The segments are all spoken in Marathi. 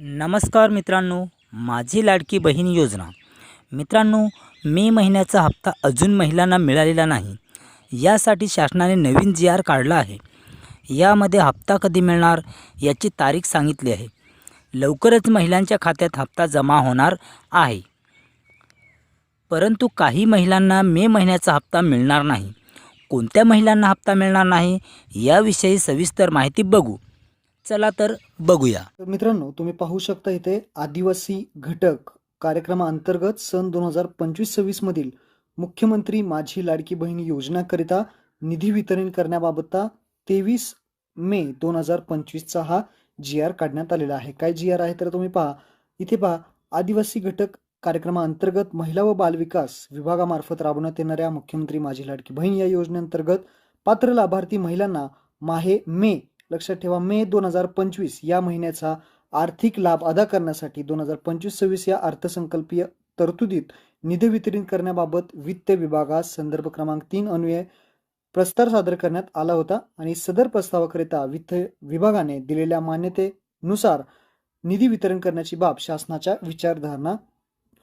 नमस्कार मित्रांनो माझी लाडकी बहीण योजना. मित्रांनो मे महिन्याचा हप्ता अजून महिलांना मिळालेला नाही. यासाठी शासनाने नवीन जी आर काढला आहे. यामध्ये हप्ता कधी मिळणार याची तारीख सांगितली आहे. लवकरच महिलांच्या खात्यात हप्ता जमा होणार आहे. परंतु काही महिलांना मे महिन्याचा हप्ता मिळणार नाही. कोणत्या महिलांना हप्ता मिळणार नाही याविषयी सविस्तर माहिती बघू. चला तर बघूया. मित्रांनो तुम्ही पाहू शकता इथे आदिवासी घटक कार्यक्रमाअंतर्गत सन दोन हजार पंचवीस सव्वीस मधील मुख्यमंत्री माझी लाडकी बहीण योजनाकरिता निधी वितरण करण्याबाबतचा तेवीस मे दोन हजार पंचवीसचा हा जी आर काढण्यात आलेला आहे. काय जी आर आहे तर तुम्ही पहा. इथे पहा आदिवासी घटक कार्यक्रमाअंतर्गत महिला व बालविकास विभागामार्फत राबवण्यात येणाऱ्या मुख्यमंत्री माझी लाडकी बहीण या योजनेअंतर्गत पात्र लाभार्थी महिलांना माहे मे लक्षात ठेवा मे दोन हजार पंचवीस या महिन्याचा आर्थिक लाभ अदा करण्यासाठी दोन हजार पंचवीस सव्वीस या अर्थसंकल्पीय तरतुदीत निधी वितरित करण्याबाबत वित्त विभागास संदर्भ क्रमांक तीन अन्वये प्रस्ताव सादर करण्यात आला होता आणि सदर प्रस्तावाकरिता वित्त विभागाने दिलेल्या मान्यतेनुसार निधी वितरण करण्याची बाब शासनाच्या विचारधारणा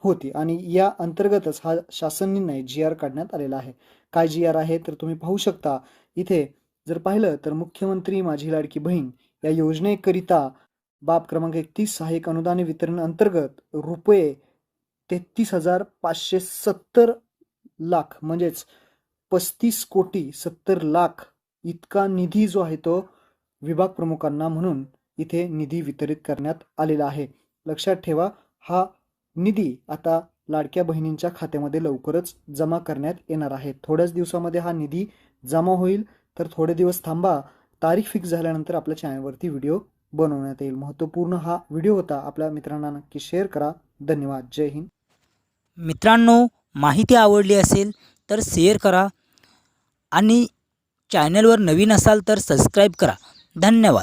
होती आणि या अंतर्गतच हा शासन निर्णय जी आर काढण्यात आलेला आहे. काय जी आर आहे तर तुम्ही पाहू शकता. इथे जर पाहिलं तर मुख्यमंत्री माझी लाडकी बहीण या योजनेकरिता बाब क्रमांक एकतीस सहाय्यक अनुदान वितरण अंतर्गत रुपये तेहतीस हजार पाचशे सत्तर लाख म्हणजेच पस्तीस कोटी सत्तर लाख इतका निधी जो आहे तो विभाग प्रमुखांना म्हणून इथे निधी वितरित करण्यात आलेला आहे. लक्षात ठेवा हा निधी आता लाडक्या बहिणींच्या खात्यामध्ये लवकरच जमा करण्यात येणार आहे. थोड्याच दिवसामध्ये हा निधी जमा होईल. तर थोडे दिवस थांबा. तारीख फिक्स झाल्यानंतर आपल्या चॅनलवरती व्हिडिओ बनवण्यात येईल. महत्त्वपूर्ण हा व्हिडिओ होता. आपल्या मित्रांना नक्की शेअर करा. धन्यवाद. जय हिंद. मित्रांनो माहिती आवडली असेल तर शेअर करा आणि चॅनलवर नवीन असाल तर सबस्क्राईब करा. धन्यवाद.